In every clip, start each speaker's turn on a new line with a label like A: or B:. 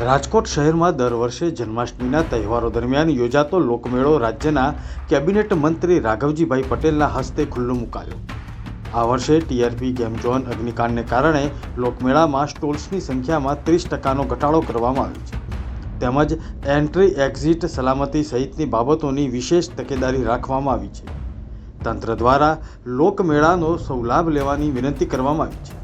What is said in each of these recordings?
A: રાજકોટ શહેરમાં દર વર્ષે જન્માષ્ટમીના તહેવારો દરમિયાન યોજાતો લોકમેળો રાજ્યના કેબિનેટ મંત્રી રાઘવજીભાઈ પટેલના હસ્તે ખુલ્લો મુકાયો. આ વર્ષે ટીઆરપી ગેમ ઝોન અગ્નિકાંડને કારણે લોકમેળામાં સ્ટોલ્સની સંખ્યામાં ત્રીસ ટકાનો ઘટાડો કરવામાં આવ્યો છે. તેમજ એન્ટ્રી એક્ઝિટ સલામતી સહિતની બાબતોની વિશેષ તકેદારી રાખવામાં આવી છે. તંત્ર દ્વારા લોકમેળાનો સૌ લાભ લેવાની વિનંતી કરવામાં આવી છે.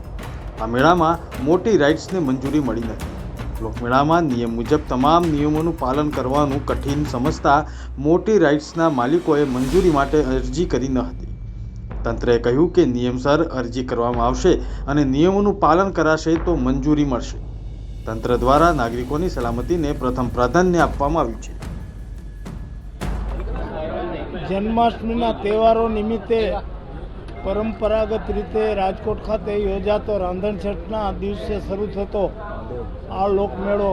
A: આ મેળામાં મોટી રાઇડ્સને મંજૂરી મળી નથી. લોકમેળામાં નિયમ મુજબ તમામ નિયમોનું પાલન કરવાનું કઠિન સમજતા મોટી રાઇડ્સના માલિકોએ મંજૂરી માટે અરજી કરી ન હતી. તંત્રએ કહ્યું કે નિયમસર અરજી કરવામાં આવશે અને નિયમોનું પાલન કરાશે તો મંજૂરી મળશે. તંત્ર દ્વારા નાગરિકોની સલામતીને પ્રથમ પ્રાધાન્ય આપવામાં આવ્યું છે.
B: જન્માષ્ટમીના તહેવારો નિમિત્તે પરંપરાગત રીતે રાજકોટ ખાતે યોજાતો રાંધણછઠના દિવસે શરૂ થતો આ લોકમેળો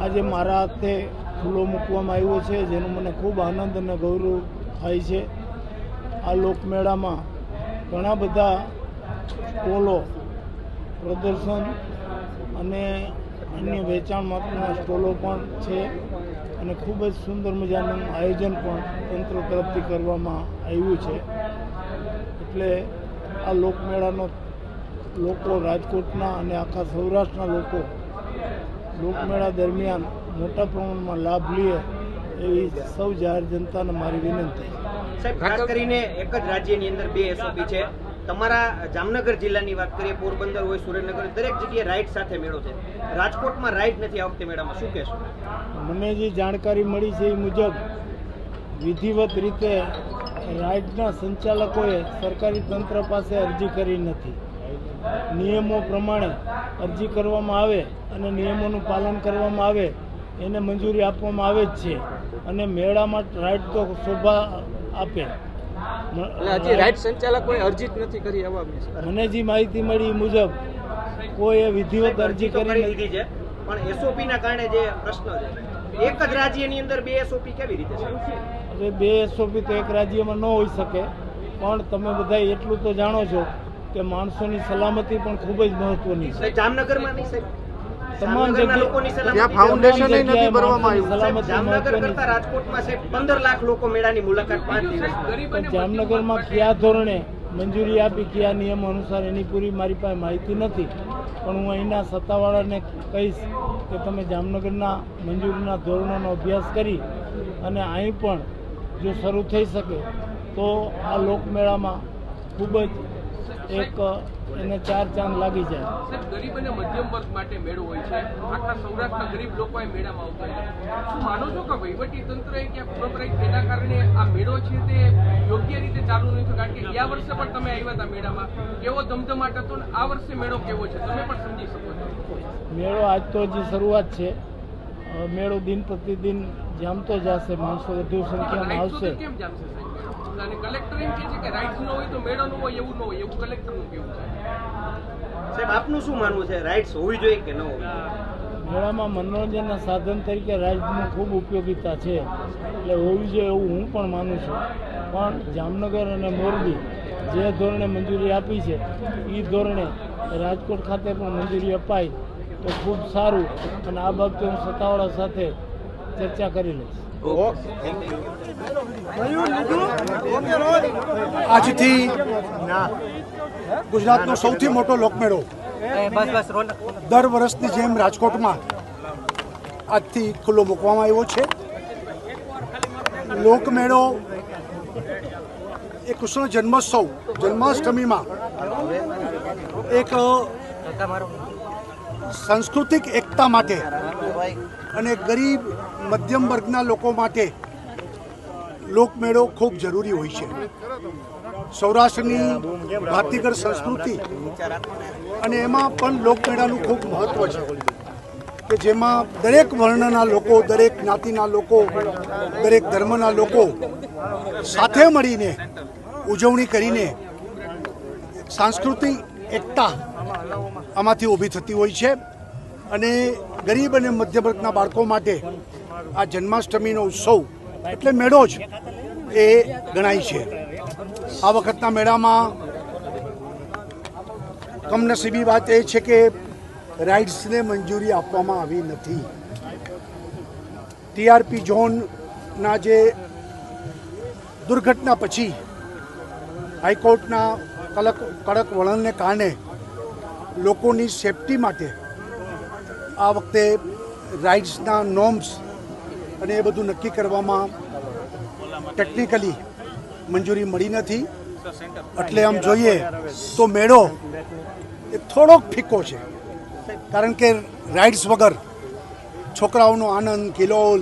B: આજે મારા હાથે ખુલ્લો મૂકવામાં આવ્યો છે, જેનો મને ખૂબ આનંદ અને ગૌરવ થાય છે. આ લોકમેળામાં ઘણા બધા સ્ટોલો પ્રદર્શન અને અન્ય વેચાણ માટેના સ્ટોલો પણ છે અને ખૂબ જ સુંદર મજાનું આયોજન પણ તંત્ર તરફથી કરવામાં આવ્યું છે. એટલે આ લોકમેળાનો લોકો રાજકોટના અને આખા સૌરાષ્ટ્રના લોકો લોકમેળા દરમિયાન મોટા પ્રમાણમાં લાભ લે એવી સૌ જાહેર જનતાને મારી વિનંતી
C: સાહેબ ખાસ કરીને એક જ રાજ્યની અંદર બે એસઓપી છે. તમારા જામનગર જિલ્લાની વાત કરીએ પોરબંદર હોય સુરેન્દ્રનગર દરેક જગ્યાએ રાઇડ સાથે મેળો છે. રાજકોટમાં રાઇડ નથી આ વખતે મેળામાં. શું કહેશો?
B: મને જે જાણકારી મળી છે એ મુજબ વિધિવત રીતે રાઇડના સંચાલકોએ સરકારી તંત્ર પાસે અરજી કરી નથી. નિયમો પ્રમાણે અરજી કરવામાં આવે અને નિયમોનું પાલન કરવામાં આવે એને મંજૂરી આપવામાં આવે જ છે. અને મેળામાં રાઇડ તો શોભા આપે.
D: એટલે સંચાલકોએ અરજી નથી કરી
B: મને જે માહિતી મળી મુજબ કોઈએ વિધિવત અરજી કરી
C: છે. પણ એસઓપી ના કારણે જે પ્રશ્ન છે એક જ રાજ્યની અંદર બે એસઓપી કેવી રીતે છે?
B: બે એસઓપી તો એક રાજ્યમાં ન હોઈ શકે પણ તમે બધા એટલું તો જાણો છો કે માણસોની સલામતી પણ ખૂબ જ મહત્વની છે.
C: જામનગરમાં નહીં સાહેબ.
B: તમામ જગ્યાએ-
C: લોકોની
D: ફાઉન્ડેશન નથી ભરવામાં આવ્યું.
C: જામનગર કરતા રાજકોટમાં સાહેબ પંદર લાખ લોકો મેળાની મુલાકાત પાંચ દિવસ
B: જામનગરમાં કયા ધોરણે મંજૂરી આપી કયા નિયમો અનુસાર એની પૂરી મારી પાસે માહિતી નથી. પણ હું અહીંના સત્તાવાળાને કહીશ કે તમે જામનગરના મંજૂરીના ધોરણોનો અભ્યાસ કરી અને અહીં પણ જો શરૂ થઈ શકે તો આ લોકમેળામાં ખૂબ જ એક એને ચાર ચાંદ લાગી જાય.
E: ગરીબ અને મધ્યમ વર્ગ માટે મેળો હોય છે. આખા સૌરાષ્ટ્રના ગરીબ લોકો એ મેળામાં આવતા હોય શું માનો છો કે વહીવટી તંત્રએ કે પ્રોપરાઇઝ તેના કારણે આ મેળો છે તે યોગ્ય રીતે ચાલુ નહીં થયું? કારણ કે ગયા વર્ષે પણ તમે આવ્યા હતા મેળામાં. કેવો ધમધમાટ હતો ને આ વર્ષે મેળો કેવો છે? તમે પણ સમજી શકો છો.
B: મેળો આજ તો હજી શરૂઆત છે. મેળો દિન પ્રતિદિન જામતો જશે માણસો વધુ સંખ્યામાં આવશે.
E: કેમ જામશે મેળો? અને કલેક્ટર એમ કહે છે કે રાઈટ્સ ન હોય તો મેળો ન હોય એવું ન હોય એવું કલેક્ટરનું કેવું છે?
C: સાહેબ આપનું શું માનવું છે? રાઇટ્સ હોવી જોઈએ કે ન હોવી
B: મેળામાં મનોરંજનના સાધન તરીકે રાજની ખૂબ ઉપયોગિતા છે. એટલે હોવી જોઈએ એવું હું પણ માનું છું. પણ જામનગર અને મોરબી જે ધોરણે મંજૂરી આપી છે એ ધોરણે રાજકોટ ખાતે પણ મંજૂરી અપાય તો ખૂબ સારું. અને આ બાબતે હું સત્તાવાળા સાથે ચર્ચા કરી લઈશ.
F: આજથી ગુજરાતનો સૌથી મોટો લોકમેળો દર વર્ષની જેમ રાજકોટમાં આજથી ખુલ્લો મૂકવામાં આવ્યો છે. લોકમેળો એ કૃષ્ણ જન્મોત્સવ જન્માષ્ટમીમાં એક સાંસ્કૃતિક એકતા માટે અને ગરીબ મધ્યમ વર્ગના લોકો માટે લોકમેળો ખૂબ જરૂરી હોય છે. સૌરાષ્ટ્રની ભાતીગળ સંસ્કૃતિ અને એમાં પણ લોકમેળાનું ખૂબ મહત્વ છે કે જેમાં દરેક વર્ણના લોકો, દરેક જ્ઞાતિના લોકો, દરેક ધર્મના લોકો સાથે મળીને ઉજવણી કરીને સાંસ્કૃતિક એકતા આમાંથી ઊભી થતી હોય છે અને ગરીબ અને મધ્યવર્ગના બાળકો માટે આ જન્માષ્ટમીનો ઉત્સવ એટલે મેળો જ એ ગણાય છે. આ વખતના મેળામાં કમનસીબી વાત એ છે કે રાઇડ્સને મંજૂરી આપવામાં આવી નથી. ટીઆરપી ઝોનના જે દુર્ઘટના પછી હાઈકોર્ટના કડક કડક વલણને કારણે લોકોની સેફટી માટે આ વખતે રાઇડ્સના નોર્મ્સ અને એ બધું નક્કી કરવામાં ટેકનિકલી મંજૂરી મળી નથી. એટલે આમ જોઈએ તો મેળો એ થોડોક ફીકો છે. કારણ કે રાઇડ્સ વગર છોકરાઓનો આનંદ, કિલોલ,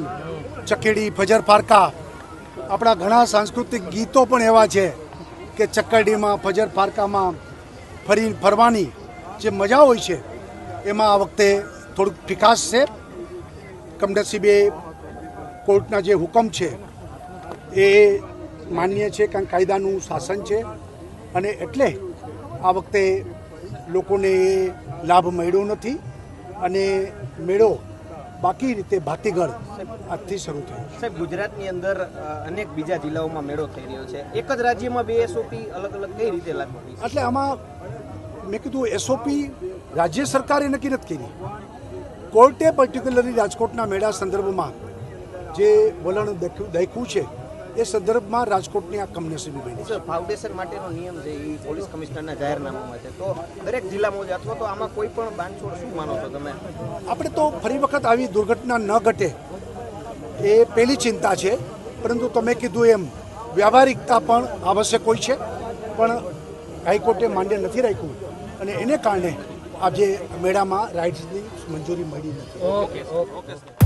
F: ચકેડી, ફજર ફારકા, આપણા ઘણા સાંસ્કૃતિક ગીતો પણ એવા છે કે ચકરડીમાં ફજર ફારકામાં ફરી ફરવાની જે મજા હોય છે, એમાં આ વખતે થોડુંક ફિકાસ છે. કમનસીબે કોર્ટના જે હુકમ છે એ માન્ય છે કારણ કાયદાનું શાસન છે. અને એટલે આ વખતે લોકોને લાભ મળ્યો નથી અને મેળો બાકી રીતે ભાતીગળ આજથી શરૂ થયો
C: સાહેબ ગુજરાતની અંદર અનેક બીજા જિલ્લાઓમાં મેળો થઈ રહ્યો છે. એક જ રાજ્યમાં બે એસઓપી અલગ અલગ કઈ રીતે લાગુ
F: એટલે આમાં મેં કીધું એસઓપી રાજ્ય સરકારે નક્કી નથી કરી. કોર્ટે પર્ટિક્યુલરલી રાજકોટના મેળા સંદર્ભમાં જે વલણ દેખ્યું દાખ્યું છે એ સંદર્ભમાં રાજકોટની આ કમનસીબી બની છે
C: ફાઉન્ડેશન માટેનો નિયમ છે એ પોલીસ કમિશનરના જાહેરનામામાં છે તો દરેક જિલ્લામાં છે અથવા તો આમાં કોઈ પણ બાંધછોડ શું માનો છો તમે
F: આપણે તો ફરી વખત આવી દુર્ઘટના ન ઘટે એ પહેલી ચિંતા છે પરંતુ તમે કીધું એમ વ્યવહારિકતા પણ આવશ્યક હોય છે પણ હાઈકોર્ટે માન્ય નથી રાખ્યું અને એને કારણે આજે મેળામાં રાઇડ્સની મંજૂરી મળી નથી
C: ઓકે ઓકે